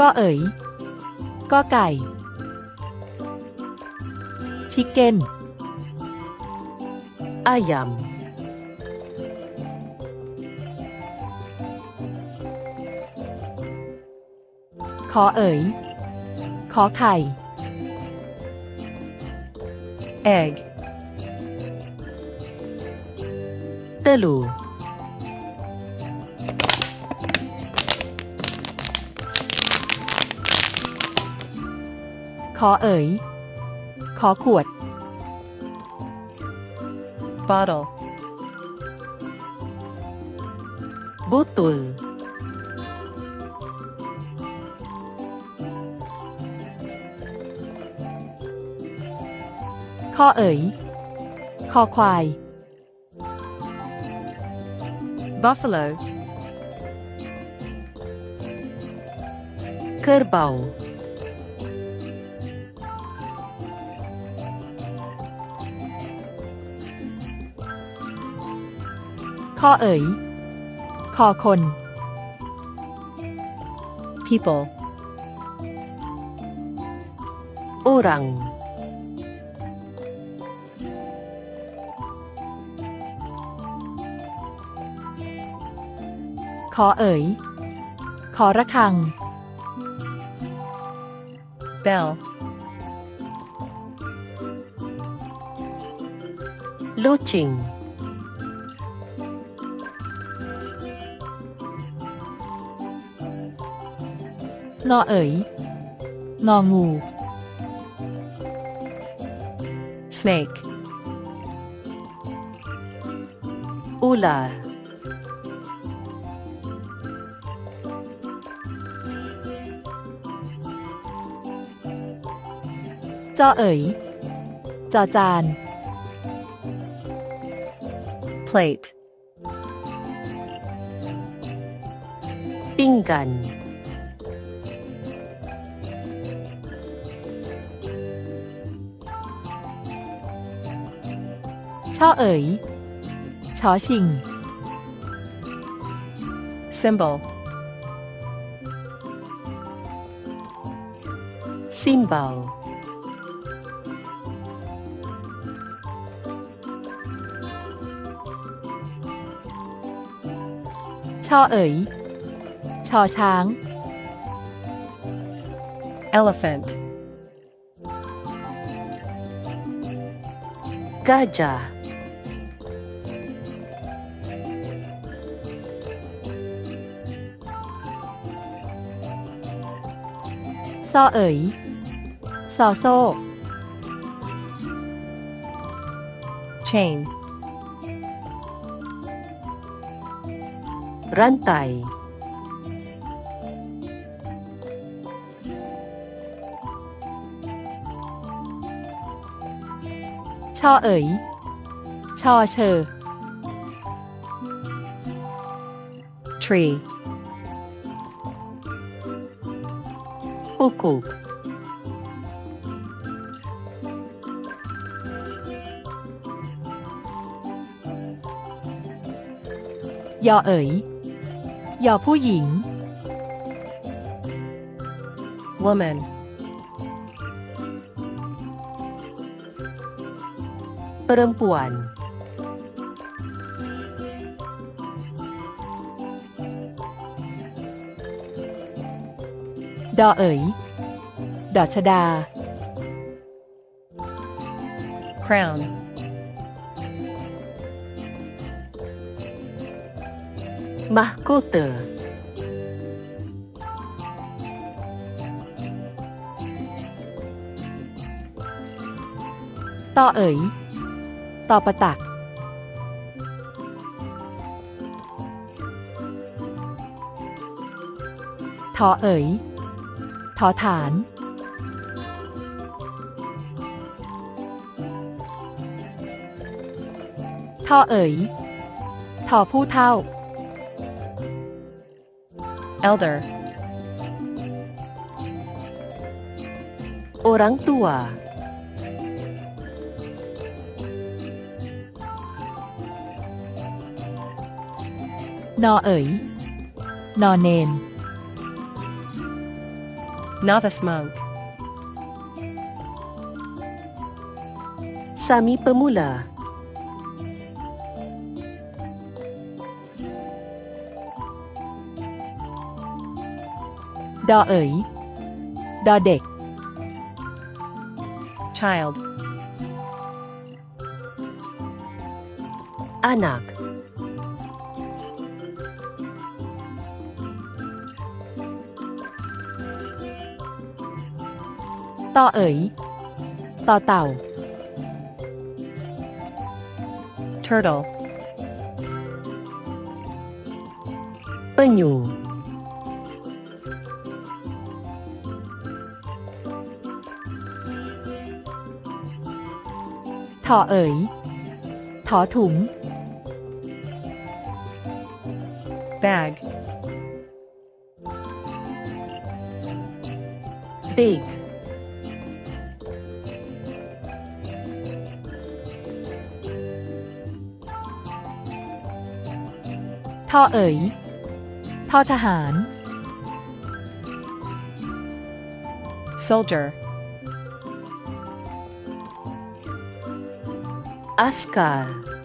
ก็เอ๋ย ก็ไก่ ชิคเก้น ayam ขอเอ๋ย ขอไข่ egg telur ขอเอ๋ย ขอขวด bottle botol ข้อเอ๋ย คอควาย buffalo kerbau ข้อเอ๋ยคอคน people orang ขอเอ๋ย ขอระฆัง bell loceng ง นอเอ๋ยนองู snake ular จอเอ๋ยจอจาน plate ปิ้งกัน อ๋ยชอชิง symbol symbol ช่อเอ๋ยชอช้าง elephant gajah อเอ๋ยซอโซ่ chain rantai ช่อเอ๋ยชอเชอ tree pokok ยอเอ๋ยยอผู้หญิง woman เดอเอ๋ย ดอชดา crown ม a h k o t a ต่อเอ๋ยต่อประตัก ทอเอ๋ย ทอฐาน ทอเอ๋ย ทอผู้เท่า elder orang tua นอเอ๋ย นอเนน novice monk, Sami pemula. ดอเอ๋ยดอเด็ก child, Anak. ต่อเอ๋ยต่อเต่า turtle, Penyu. ถอเอ๋ยถอถุง bag, Big. ทอเอ๋ยทอทหาร soldier, Askar.